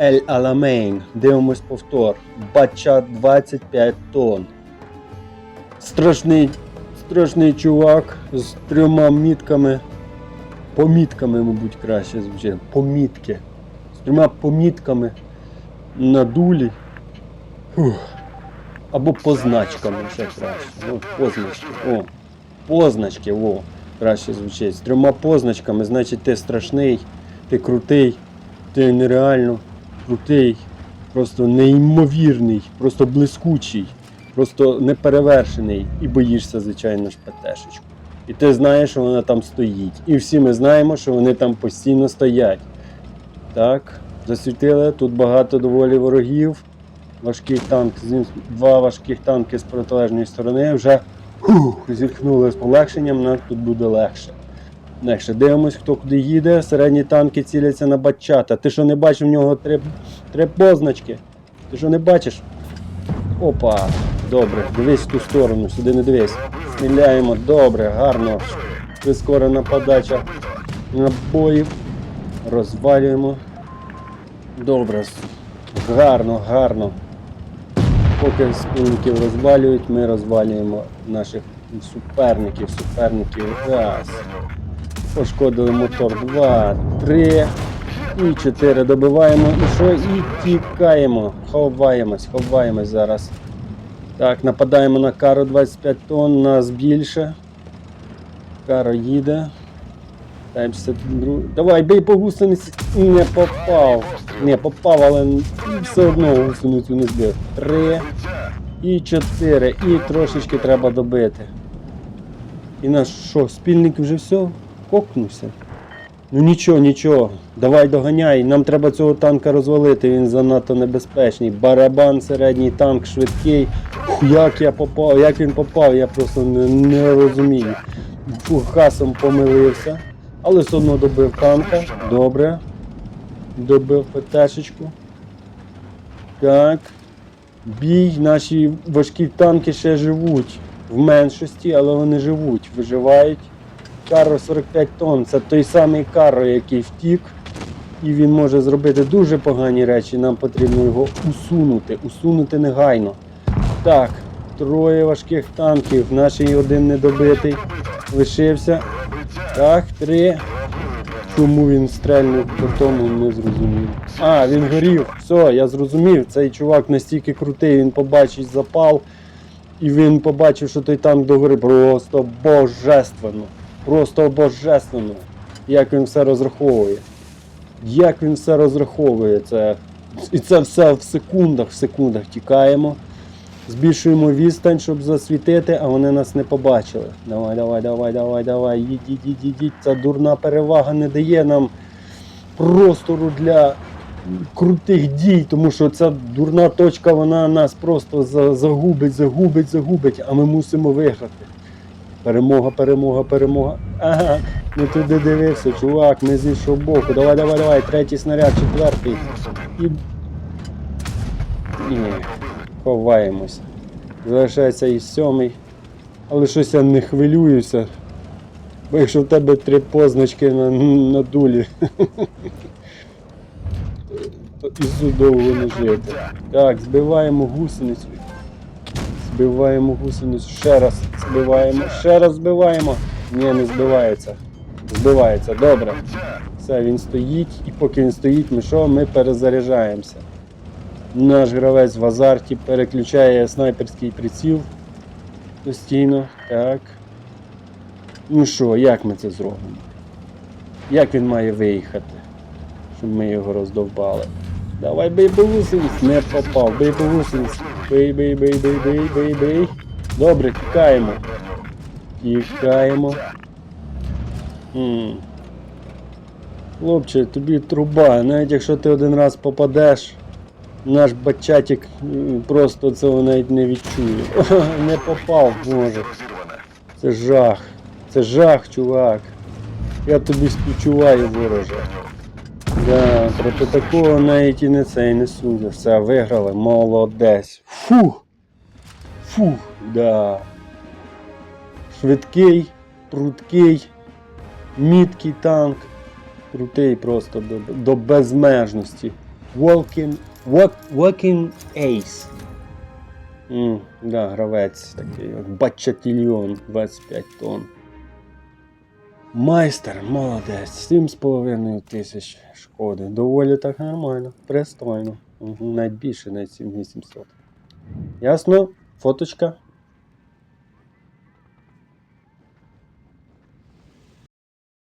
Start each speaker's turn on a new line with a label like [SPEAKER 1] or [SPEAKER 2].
[SPEAKER 1] Ель Аламейн. Дивимось повтор. Бача 25 тонн. Страшний, страшний чувак з трьома мітками. Помітками, мабуть, краще звучить. Помітки. З трьома помітками на дулі. Фух. Або позначками ще краще. Ну, позначки. О. Позначки, о, краще звучить. З трьома позначками, значить ти страшний, ти крутий, ти нереально крутий, просто неймовірний, просто блискучий, просто неперевершений і боїшся, звичайно ж, ПТшечку. І ти знаєш, що вона там стоїть. І всі ми знаємо, що вони там постійно стоять. Так, засвітили. Тут багато доволі ворогів. Важкий танк, два важких танки з протилежної сторони. Вже зітхнули з полегшенням, нам тут буде легше. Легше. Дивимось, хто куди їде. Середні танки ціляться на бачата. Ти що не бачив в нього три позначки? Ти що не бачиш? Опа! Добре, дивись в ту сторону, сюди не дивись. Стріляємо, добре, гарно. Прискорена подача набоїв. Розвалюємо. Добре. Гарно, гарно. Поки спільників розвалюють, ми розвалюємо наших суперників. Суперників. Раз. Пошкодили мотор. Два, три. І чотири добиваємо. І що? І тікаємо. Ховаємось, ховаємось зараз. Так, нападаємо на кару 25 тонн, нас більше. Каро їде. Тайм 62. Давай, бей по гусениці. Не попав. Не попав, але все одно гусеницю не збив. Три. І чотири. І трошечки треба добити. І наш що, спільник вже все? Кокнувся. Ну нічого, нічого. Давай доганяй. Нам треба цього танка розвалити, він занадто небезпечний. Барабан, середній танк, швидкий. Як я попав, як він попав, я просто не, не розумію. Фугасом помилився. Але все одно добив танка. Добре. Добив ПТшечку. Так. Бій. Наші важкі танки ще живуть. В меншості, але вони живуть, виживають. Каро 45 тонн. Це той самий Каро, який втік. І він може зробити дуже погані речі. Нам потрібно його усунути. Усунути негайно. Так, троє важких танків. Наш один недобитий. Лишився. Так, три. Чому він стрельнув по тому, не зрозумів. А, він горів. Все, я зрозумів. Цей чувак настільки крутий, він побачить запал. І він побачив, що той танк догори просто божественно. Просто божественно. Як він все розраховує. Як він все розраховує. Це... І це все в секундах, в секундах тікаємо. Збільшуємо відстань, щоб засвітити, а вони нас не побачили. Давай, давай, давай, давай, давай. Їдіть, їдіть, їдіть. Ця дурна перевага не дає нам простору для крутих дій, тому що ця дурна точка, вона нас просто загубить, загубить, загубить, а ми мусимо виграти. Перемога, перемога, перемога. Ага, не туди дивився, чувак, не з іншого боку. Давай, давай, давай, третій снаряд, четвертий. І. Ні, ховаємося. Залишається і сьомий. Але щось я не хвилююся. Бо якщо в тебе три позначки на, на дулі, то і довго не жити. Так, збиваємо гусеницю. Збиваємо гусеницю. Ще раз збиваємо. Ще раз збиваємо. Ні, не збивається. Збивається, добре. Все, він стоїть, і поки він стоїть, ми що? Ми перезаряджаємося. Наш гравець в азарті переключає снайперський приціл постійно. Так. Ну що, як ми це зробимо? Як він має виїхати? Щоб ми його роздовбали. Давай по. Не попав. Бий по гусениць. Бий, бий, бий, бий, бий, бий, бий. Добре, тікаємо. Тікаємо. Хлопче, тобі труба. Навіть якщо ти один раз попадеш, наш бачатик просто цього навіть не відчує. Не попав, може. Це жах. Це жах, чувак. Я тобі співчуваю, вороже. Да, проти такого навіть і не це і не судять. Все, виграли, молодець. Фух. Фух, да. Швидкий, пруткий, міткий танк. Крутий просто до, до безмежності. Walking, walk, walking Ace. М, да, гравець такий. Бачатільйон 25 тонн. Майстер, молодець, 7,5 тисяч шкоди. Доволі так нормально, пристойно. Навіть більше, навіть 7800. Ясно? Фоточка.